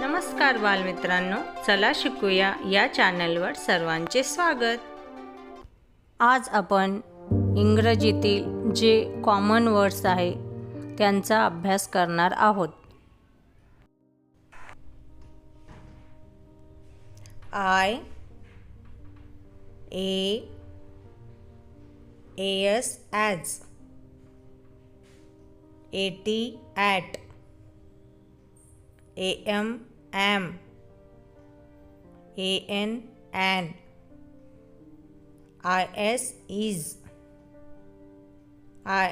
नमस्कार बालमित्रांनो चला शिकूया या चॅनलवर सर्वांचे स्वागत. आज आपण इंग्रजीतील जे कॉमन वर्ड्स आहे त्यांचा अभ्यास करणार आहोत. I A S as A T at am, am. an, an. is, is.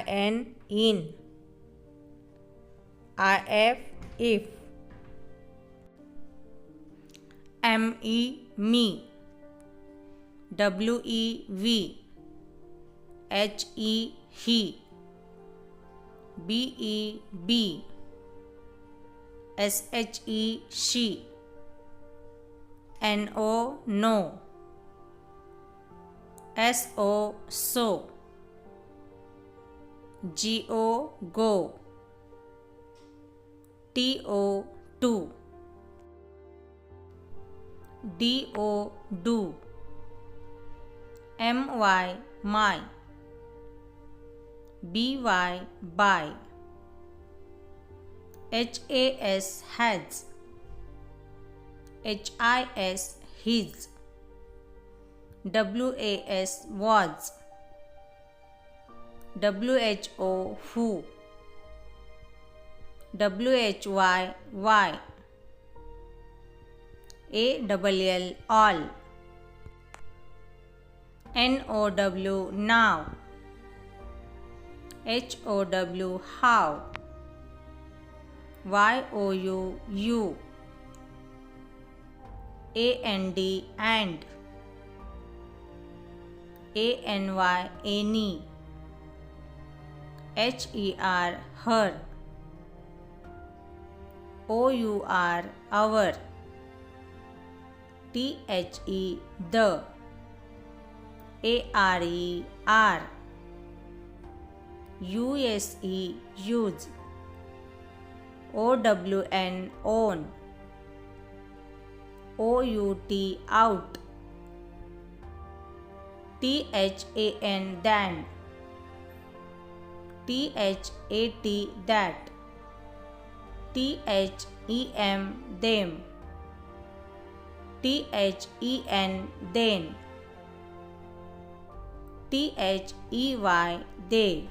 in, in. if, if. me, me. W E V H E he B E B S H E she. N O no. S O so. G O go. T O to D O do. M Y my. B Y by HAS has HIS his WAS was WHO. Who WHY why AWL all. NOW. Now HOW how. Y O U U A N D and A N Y any H E R her. O U R our. T H E the. A R E R. U S E use own on O U T out. T H A N than. T H A T that. T H E M them. T H E N then. T H E Y they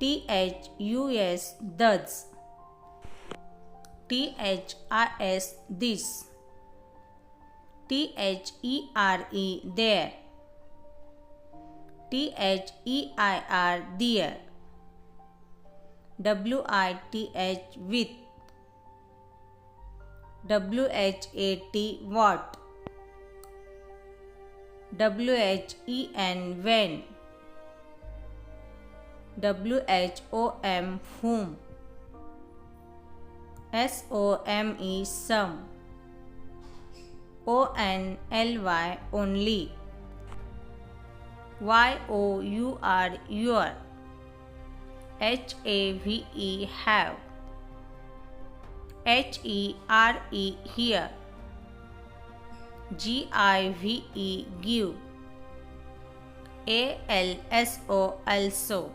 T H U S thus T H I S this. T H E R E there. T H E I R there W I T H with. W H A T what. W H E N when W H O M whom? S O M E some. O N L Y only. Y O U R your. H A V E have. H E R E here. G I V E give. A L S O also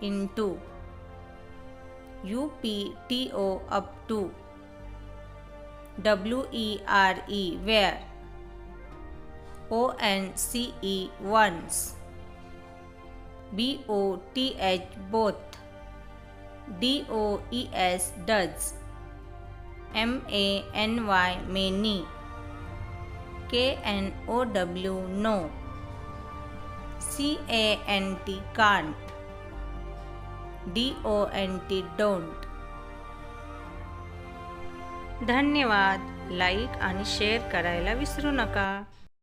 Into U P T O up to W E R E where O N C E once B O T H both D O E S does M A N Y many K N O W no C A N T can't D O N T don't धन्यवाद. Like आणि share करायला विसरू नका.